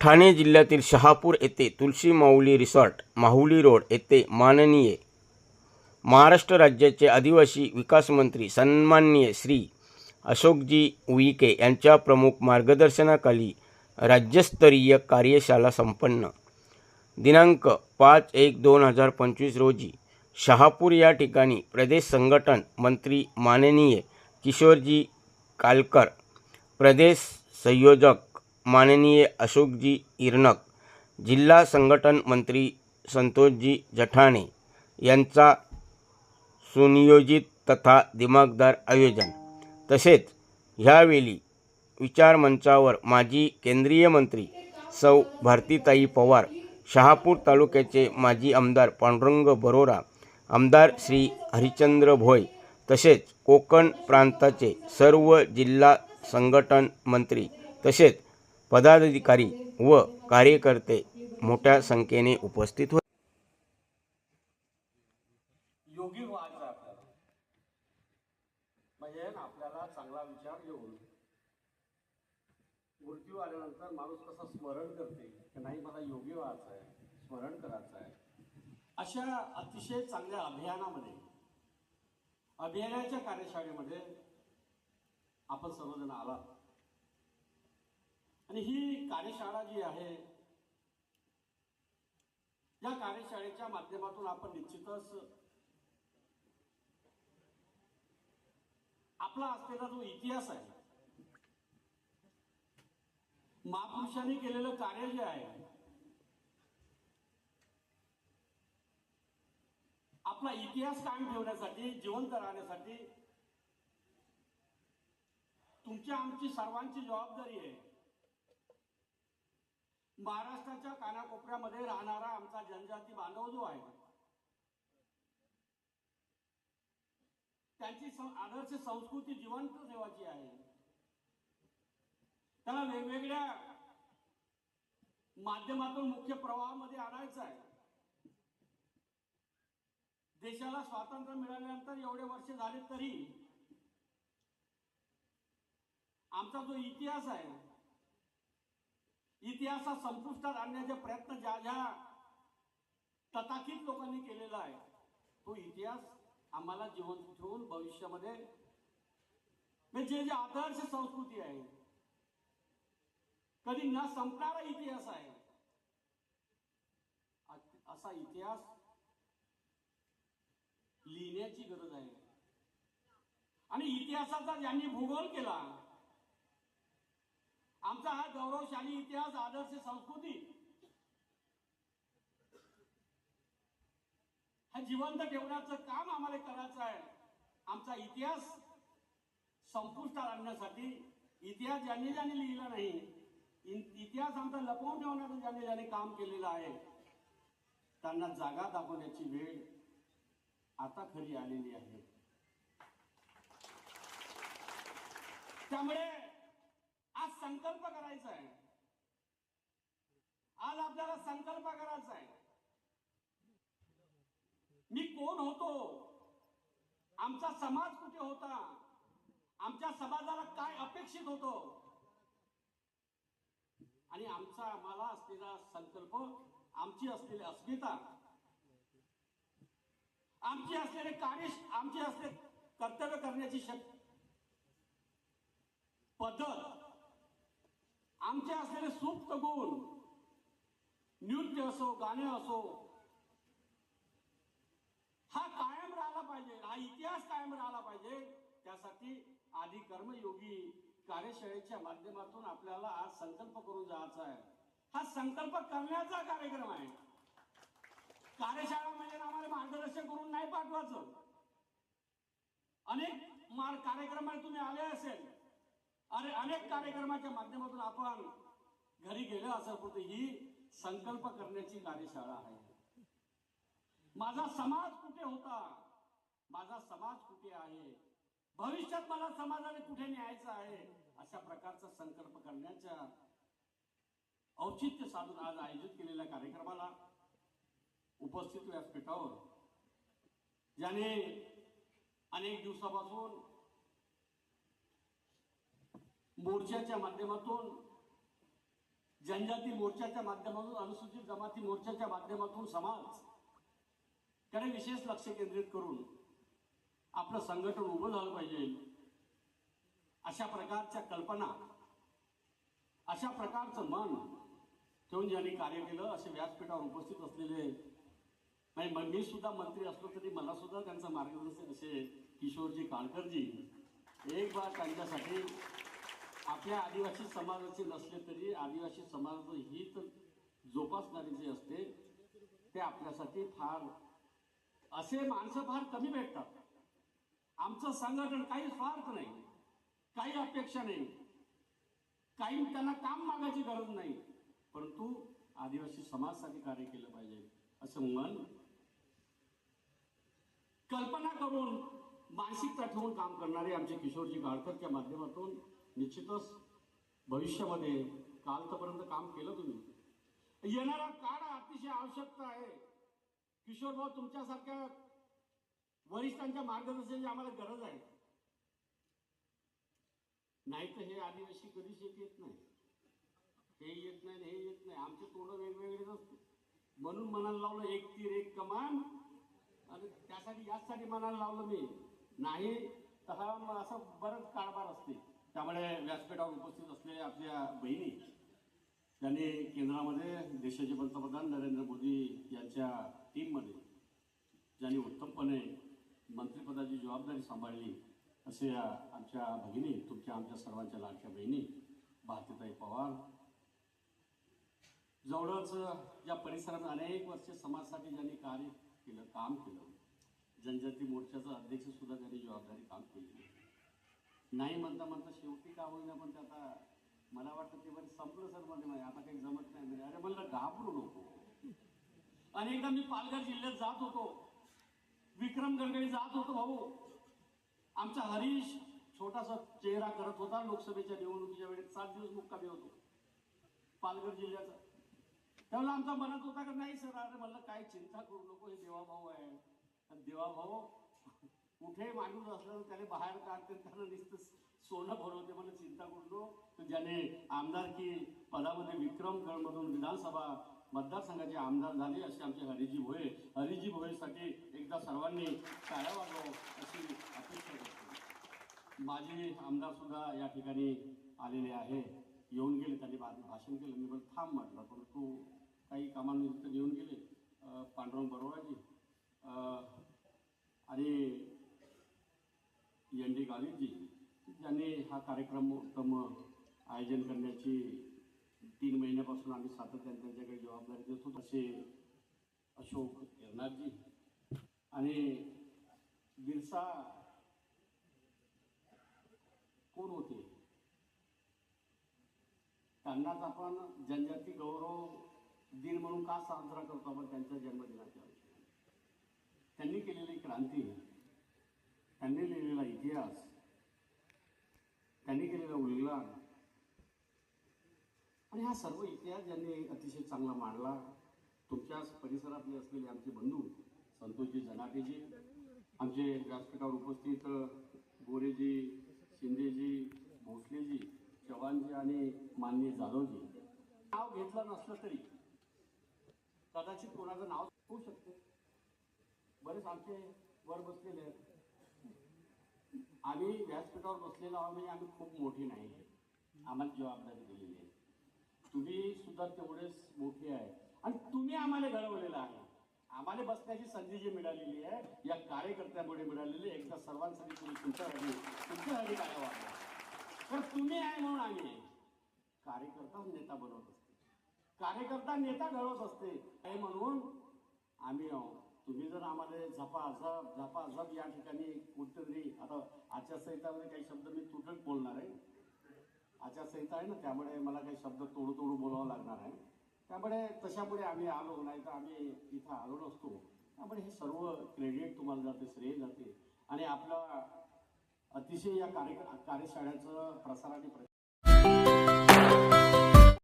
ठाणे जिल्ह्यातील शहापूर येथे तुळशी माऊली रिसॉर्ट माहुली रोड येथे माननीय महाराष्ट्र राज्याचे आदिवासी विकास मंत्री सन्माननीय श्री अशोकजी उईके यांच्या प्रमुख मार्गदर्शनाखाली राज्यस्तरीय कार्यशाळा संपन्न. दिनांक पाच एक दोन हजार पंचवीस रोजी शहापूर या ठिकाणी प्रदेश संघटन मंत्री माननीय किशोरजी कालकर प्रदेश संयोजक माननीय अशोकजी इरनक जिल्हा संघटन मंत्री संतोषजी जठाणे यांचा सुनियोजित तथा दिमागदार आयोजन. तसेच ह्यावेळी विचारमंचावर माजी केंद्रीय मंत्री सौ भारतीताई पवार शहापूर तालुक्याचे माजी आमदार पांडुरंग बरोरा आमदार श्री हरिचंद्र भोय तसेच कोकण प्रांताचे सर्व जिल्हा संघटन मंत्री तसेच पदाधिकारी व कार्यकर्ते मोठ्या संख्येने उपस्थित होते. योगी व्हायचं आपल्याला. म्हणजे आपल्याला चांगला विचार येऊन मृत्यू आल्यानंतर माणूस कसं स्मरण करते की नाही मला योगी व्हायचं आहे स्मरण करायचं आहे. अशा अतिशय चांगल्या अभियानामध्ये अभियानाच्या कार्यशाळेमध्ये आपण सर्वजण आला आणि ही कार्यशाळा जी आहे या कार्यशाळेच्या माध्यमातून आपण निश्चितच आपला असलेला जो इतिहास आहे महापुरुषांनी केलेलं कार्य जे आहे आपला इतिहास कायम ठेवण्यासाठी जिवंत राहण्यासाठी तुमची आमची सर्वांची जबाबदारी आहे. महाराष्ट्राच्या कानाकोपऱ्यामध्ये राहणारा आमचा जनजाती बांधव जो आहे त्यांची आदर्श संस्कृती जिवंत ठेवायची आहे. त्याला वेगवेगळ्या माध्यमातून मुख्य प्रवाहामध्ये आणायचं आहे. देशाला स्वातंत्र्य मिळाल्यानंतर एवढे वर्ष झाले तरी आमचा जो इतिहास आहे इतिहासात संपुष्टात आणण्याचे प्रयत्न ज्या ज्या तथाकित लोकांनी केलेला आहे तो इतिहास आम्हाला जिवंत ठेवून भविष्यामध्ये म्हणजे जे जे आदर्श संस्कृती आहे कधी न संपणारा इतिहास आहे असा इतिहास लिहिण्याची गरज आहे. आणि इतिहासाचा ज्यांनी भूगोल केला आमचा हा गौरवशाली इतिहास आदर्श संस्कृती हा जिवंत ठेवण्याचं काम आम्हाला करायचं आहे. आमचा इतिहास संपुष्टात आणण्यासाठी इतिहास ज्यांनी ज्यांनी लिहिला नाही इतिहास आमचा लपवून ठेवण्याचं ज्यांनी ज्यांनी काम केलेलं आहे त्यांना जागा दाखवण्याची वेळ आता खरी आलेली आहे. त्यामुळे आज संकल्प करायचा आहे. आज आपल्याला संकल्प करायचा आहे. मी कोण होतो? आमचा समाज कुठे होता? आमच्या समाजाला काय अपेक्षित होतो? आणि आमचा आम्हाला असलेला संकल्प आमची असलेली अस्मिता आमची असलेले कार्य आमची असले कर्तव्य करण्याची शक्ती पद्धत आमचे असलेले सुप्त गुण नृत्य असो गाणे असो हा कायम राहिला पाहिजे हा इतिहास कायम राहिला पाहिजे. त्यासाठी आधी कर्मयोगी कार्यशाळेच्या माध्यमातून आपल्याला आज संकल्प करून जायचा आहे. हा संकल्प करण्याचा कार्यक्रम आहे. कार्यशाळा म्हणजे आम्हाला मार्गदर्शन करून नाही पाठवायचं. अनेक मार कार्यक्रमात तुम्ही आले असेल अरे अनेक कार्यक्रमाच्या माध्यमातून आपण घरी गेलो असं कुठे ही संकल्प करण्याची कार्यशाळा आहे. माझा समाज कुठे होता? माझा समाज कुठे आहे? भविष्यात मला समाजाने कुठे न्यायचं आहे? अशा प्रकारचा संकल्प करण्याच्या औचित्य साधून आज आयोजित केलेल्या कार्यक्रमाला उपस्थित व्यासपीठावर ज्याने अनेक दिवसापासून मोर्चाच्या माध्यमातून जनजाती मोर्चाच्या माध्यमातून अनुसूचित जमाती मोर्चाच्या माध्यमातून समाजकडे विशेष लक्ष केंद्रित करून आपलं संघटन उभं झालं पाहिजे. अशा प्रकारच्या कल्पना अशा प्रकारचं मन ठेवून ज्यांनी कार्य केलं असे व्यासपीठावर उपस्थित असलेले नाही मग मी सुद्धा मंत्री असलो तरी मला सुद्धा त्यांचं मार्गदर्शन असे किशोरजी काळकरजी एक बार त्यांच्यासाठी आपल्या आदिवासी समाजाचे नसले तरी आदिवासी समाजाचं हित जोपासणारे जे असते ते आपल्यासाठी फार असे माणसं फार कमी भेटतात. आमचं संघटन काही स्वार्थ नाही काही अपेक्षा नाही काही त्यांना काम मागायची गरज नाही परंतु आदिवासी समाजासाठी कार्य केलं पाहिजे असं मन कल्पना करून मानसिकता ठेवून काम करणारे आमचे किशोरजी गाडकरच्या माध्यमातून निश्चितच भविष्यामध्ये काल तरपर्यंत काम केलं तुम्ही. येणारा काळ अतिशय आवश्यकता आहे. किशोर भाऊ तुमच्यासारख्या वरिष्ठांच्या मार्गदर्शनाची आम्हाला गरज आहे. नाही तर हे आदिवासी कधीच एक येत नाही. हे येत नाही हे येत नाही. आमचे तोंड वेगवेगळे नसते म्हणून मनाला लावलं एक तीर एक कमान. आणि त्यासाठी याचसाठी मनाला लावलं मी. नाही तर हा मग असं बरंच कारभार असते. त्यामुळे व्यासपीठावर उपस्थित असलेल्या आपल्या बहिणी त्यांनी केंद्रामध्ये देशाचे पंतप्रधान नरेंद्र मोदी यांच्या टीममध्ये ज्यांनी उत्तमपणे मंत्रिपदाची जबाबदारी सांभाळली असे आमच्या भगिनी तुमच्या आमच्या सर्वांच्या लाडक्या बहिणी भारतीताई पवार. जवळच या परिसरात अनेक वर्षे समाजासाठी ज्यांनी कार्य केलं काम केलं जनजाती मोर्चाचं अध्यक्ष सुद्धा त्यांनी जबाबदारी काम केली नाही म्हणता म्हणता शेवटी का होईना पण ते आता मला वाटतं ते बरं संपलं सरमध्ये माहिती आता काही जमत नाही म्हणजे. अरे म्हणलं घाबरू नको. आणि एकदा मी पालघर जिल्ह्यात जात होतो. विक्रम गडकरी जात होतो भाऊ. आमचा हरीश छोटासा चेहरा करत होता लोकसभेच्या निवडणुकीच्या वेळेत. सात दिवस मुक्कामी होतो. पालघर जिल्ह्याचा. त्यावेळेला आमचा मनात होता का नाही सर अरे म्हणलं काय चिंता करू नको हे देवाभाऊ आहे. आणि देवाभाऊ? कुठे माणूस असलं त्याने बाहेर काढते त्याला नुसतं सोनं भरवते मला चिंता करतो नको. ज्याने आमदारकी पदामध्ये विक्रमगडमधून विधानसभा मतदारसंघाचे आमदार झाले असे आमचे हरिजी भोये. हरिजी भोयेसाठी एकदा सर्वांनी टाळ्या वाजव अशी अपेक्षा करतो माझे आमदार सुद्धा या ठिकाणी आलेले आहे. येऊन गेले त्यांनी बा- भाषण केलं. मी पण थांब म्हटलं परंतु काही कामांनिमित्त येऊन गेले. पांडुरंग बरोबराजी आणि एन डी गावितजी ज्यांनी हा कार्यक्रम उत्तम आयोजन करण्याची तीन महिन्यापासून आम्ही सातत्याने त्यांच्याकडे जबाबदारी देत होतो. असे अशोक एरनाथजी आणि बिरसा कोण होते? त्यांनाच आपण जनजाती गौरव दिन म्हणून का साजरा करतो? आपण त्यांच्या जन्मदिनाच्या त्यांनी केलेली क्रांती. त्यांनी लिहिलेला इतिहास त्यांनी केलेला उल्लेख आणि हा सर्व इतिहास ज्यांनी अतिशय चांगला मांडला तुमच्याच परिसरातले असलेले आमचे बंधू संतोषजी जनाटेजी आमचे व्यासपीठावर उपस्थित गोरेजी शिंदेजी भोसलेजी चव्हाणजी आणि माननीय जाधवजी. नाव घेतलं नसलं तरी कदाचित कोणाचं नाव होऊ शकते. बरेच आमचे वर बसलेले आहेत. आम्ही व्यासपीठावर बसलेलो आहोत म्हणजे आम्ही खूप मोठी नाही आम्हाला जबाबदारी दिलेली आहे. तुम्ही सुद्धा तेवढेच मोठे आहे. आणि तुम्ही आम्हाला घडवलेलं आहे. आम्हाला बसण्याची संधी जी मिळालेली आहे या कार्यकर्त्यामुळे मिळालेली आहे. एकदा सर्वांसाठी तुम्ही तुमच्यासाठी तुमच्यासाठी काय वाटलं तर तुम्ही आहे म्हणून आम्ही आहे. कार्यकर्ता नेता बनवत असते. कार्यकर्ता नेता घडवत असते. हे म्हणून आम्ही आहोत. तुम्ही जर आम्हाला झपाझप झपाझप या ठिकाणी कुठेतरी आता आचारसंहितामध्ये काही शब्द मी तुटक बोलणार आहे. आचारसंहिता आहे ना त्यामुळे मला काही शब्द तोडू तोडू बोलावं लागणार आहे. त्यामुळे तशामुळे आम्ही आलो नाही तर आम्ही इथं आलो नसतो. त्यामुळे हे सर्व क्रेडिट तुम्हाला जाते श्रेय जाते. आणि आपला अतिशय या कार्य कार्यशाळेचं प्रसार आणि